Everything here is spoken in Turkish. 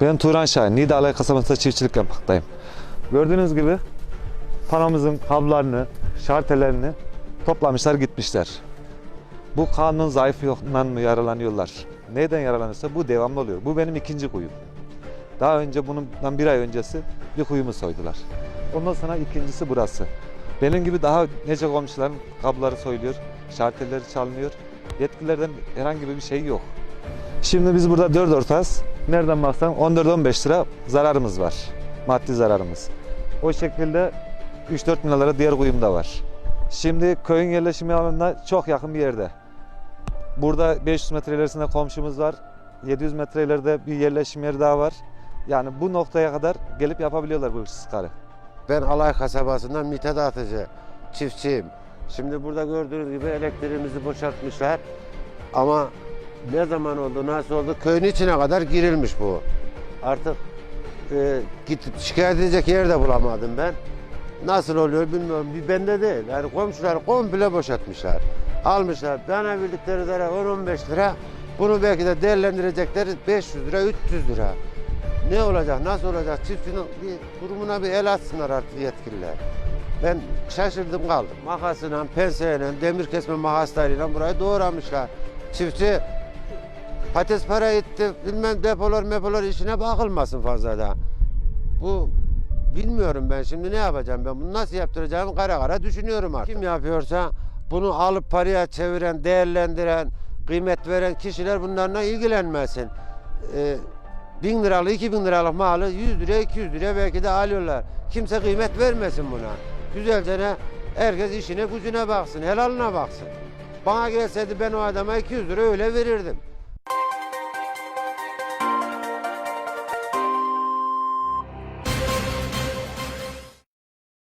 Ben Turan Şahin, Nidalay kasabasında çiftçilik yapmaktayım. Gördüğünüz gibi panomuzun kablolarını, şartelerini toplamışlar gitmişler. Bu kanun zayıflığından mı yaralanıyorlar? Neyden yaralanırsa bu devamlı oluyor. Bu benim ikinci kuyum. Daha önce bundan bir ay öncesi bir kuyumu soydular. Ondan sonra ikincisi burası. Benim gibi daha nece komşuların kabloları soyuluyor, şartelleri çalınıyor. Yetkililerden herhangi bir şey yok. Şimdi biz burada dört ortağız. Nereden baksan 14-15 lira zararımız var. Maddi zararımız. O şekilde 3-4 bin lira diğer kuyumda var. Şimdi köyün yerleşim alanına çok yakın bir yerde. Burada 500 metre ilerisinde komşumuz var. 700 metre ileride bir yerleşim yeri daha var. Yani bu noktaya kadar gelip yapabiliyorlar bu hırsızlıkları. Ben Alay kasabasından Mithat Atıcı, çiftçiyim. Şimdi burada gördüğünüz gibi elektriğimizi boşaltmışlar. Ama ne zaman oldu, nasıl oldu? Köyün içine kadar girilmiş bu. Artık e, gidip şikayet edecek yer de bulamadım ben. Nasıl oluyor bilmiyorum. Bir bende değil. Yani komşular komple boşaltmışlar. Almışlar. Bana bildikleri lira 10-15 lira. Bunu belki de değerlendirecekleri 500 lira, 300 lira. Ne olacak, nasıl olacak? Çiftçinin bir durumuna bir el atsınlar artık yetkililer. Ben şaşırdım kaldım. Makasıyla, penseyle, demir kesme makaslarıyla burayı doğramışlar. Çiftçi patates para etti, bilmem depolar mepolar işine bakılmasın fazla da. Bu bilmiyorum ben şimdi ne yapacağım ben bunu nasıl yaptıracağımı kara kara düşünüyorum artık. Kim yapıyorsa bunu alıp paraya çeviren, değerlendiren, kıymet veren kişiler bunlarla ilgilenmesin. Ee, bin liralık, iki bin liralık malı 100 liraya, 200 liraya belki de alıyorlar. Kimse kıymet vermesin buna. Güzelce ne, herkes işine gücüne baksın, helaline baksın. Bana gelseydi ben o adama 200 lira öyle verirdim.